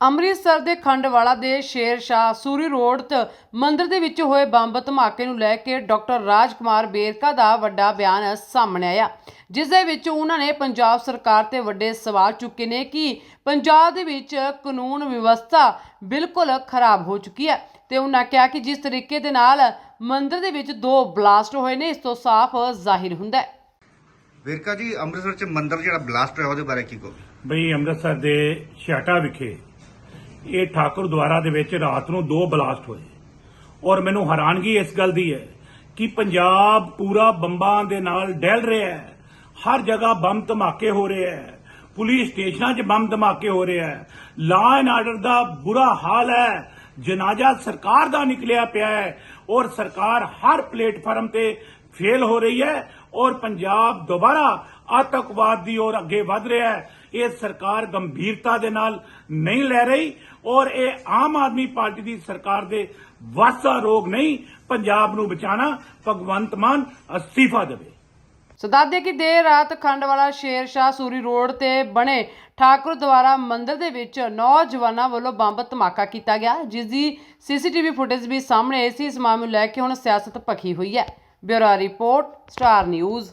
ਅੰਮ੍ਰਿਤਸਰ ਦੇ ਖੰਡਵਾਲਾ ਦੇ ਸ਼ੇਰ ਸ਼ਾਹ ਸੂਰੀ ਰੋਡ ਤੇ ਮੰਦਿਰ ਦੇ ਵਿੱਚ ਹੋਏ ਬੰਬ ਧਮਾਕੇ ਨੂੰ ਲੈ ਕੇ ਡਾਕਟਰ ਰਾਜਕੁਮਾਰ ਬੇਰਕਾ ਦਾ ਵੱਡਾ ਬਿਆਨ ਸਾਹਮਣੇ ਆਇਆ ਜਿਸ ਦੇ ਵਿੱਚ ਉਹਨਾਂ ਨੇ ਪੰਜਾਬ ਸਰਕਾਰ ਤੇ ਵੱਡੇ ਸਵਾਲ ਚੁੱਕੇ ਨੇ ਕਿ ਪੰਜਾਬ ਦੇ ਵਿੱਚ ਕਾਨੂੰਨ ਵਿਵਸਥਾ ਬਿਲਕੁਲ ਖਰਾਬ ਹੋ ਚੁੱਕੀ ਹੈ ਤੇ ਉਹਨਾਂ ਕਿਹਾ ਕਿ ਜਿਸ ਤਰੀਕੇ ਦੇ ਨਾਲ ਮੰਦਿਰ ਦੇ ਵਿੱਚ ਦੋ ਬਲਾਸਟ ਹੋਏ ਨੇ ਇਸ ਤੋਂ ਸਾਫ਼ ਜ਼ਾਹਿਰ ਹੁੰਦਾ ਹੈ। ਵੇਰਕਾ ਜੀ ਅੰਮ੍ਰਿਤਸਰ ਚ ਮੰਦਿਰ ਜਿਹੜਾ ਬਲਾਸਟ ਹੋਇਆ ਉਹਦੇ ਬਾਰੇ ਕੀ ਕਹੋ ਬਈ ਅੰਮ੍ਰਿਤਸਰ ਦੇ ਛਾਟਾ ਵਿਖੇ ਇਹ ਠਾਕੁਰ ਦੁਆਰਾ ਦੇ ਵਿੱਚ ਰਾਤ ਨੂੰ ਦੋ ਬਲਾਸਟ ਹੋਏ। ਔਰ ਮੈਨੂੰ ਹੈਰਾਨਗੀ ਇਸ ਗੱਲ ਦੀ ਹੈ ਕਿ ਪੰਜਾਬ ਪੂਰਾ ਬੰਬਾਂ ਦੇ ਨਾਲ ਡਹਿਲ ਰਿਹਾ ਹੈ। ਹਰ ਜਗ੍ਹਾ ਬੰਬ ਧਮਾਕੇ ਹੋ ਰਹੇ ਹੈ। ਪੁਲਿਸ ਸਟੇਸ਼ਨਾਂ 'ਚ ਬੰਬ ਧਮਾਕੇ ਹੋ ਰਹੇ ਹੈ। ਲਾ ਐਂਡ ਆਰਡਰ ਦਾ ਬੁਰਾ ਹਾਲ ਹੈ। ਜਨਾਜ਼ਾ ਸਰਕਾਰ ਦਾ ਨਿਕਲਿਆ ਪਿਆ ਹੈ। ਔਰ ਸਰਕਾਰ ਹਰ ਪਲੇਟਫਾਰਮ ਤੇ ਫੇਲ ਹੋ ਰਹੀ ਹੈ। ਔਰ ਪੰਜਾਬ ਦੁਬਾਰਾ ਆਤੰਕਵਾਦ ਦੀ ਔਰ ਅੱਗੇ ਵਧ ਰਿਹਾ ਹੈ। ਇਹ ਸਰਕਾਰ ਗੰਭੀਰਤਾ ਦੇ ਨਾਲ ਨਹੀਂ ਲੈ ਰਹੀ ਔਰ ਇਹ ਆਮ ਆਦਮੀ ਪਾਰਟੀ ਦੀ ਸਰਕਾਰ ਦੇ ਵਾਸਾ ਰੋਗ ਨਹੀਂ ਪੰਜਾਬ ਨੂੰ ਬਚਾਣਾ ਭਗਵੰਤ ਮਾਨ ਅਸਤੀਫਾ ਦੇਵੇ। ਸੋ ਦੱਸਦੇ ਕਿ ਦੇਰ ਰਾਤ ਖੰਡਵਾਲਾ ਸ਼ੇਰ ਸ਼ਾਹ ਸੂਰੀ ਰੋਡ ਤੇ ਬਣੇ ਠਾਕੁਰ ਦੁਆਰਾ ਮੰਦਿਰ ਦੇ ਵਿੱਚ ਨੌਜਵਾਨਾਂ ਵੱਲੋਂ ਬੰਬ ਧਮਾਕਾ ਕੀਤਾ ਗਿਆ, ਜਿਸ ਦੀ ਸੀਸੀਟੀਵੀ ਫੁਟੇਜ ਵੀ ਸਾਹਮਣੇ ਆਈ ਸੀ। ਇਸ ਮਾਮਲੇ ਨੂੰ ਲੈ ਕੇ ਹੁਣ ਸਿਆਸਤ ਭਖੀ ਹੋਈ ਹੈ। Bureau report, star news.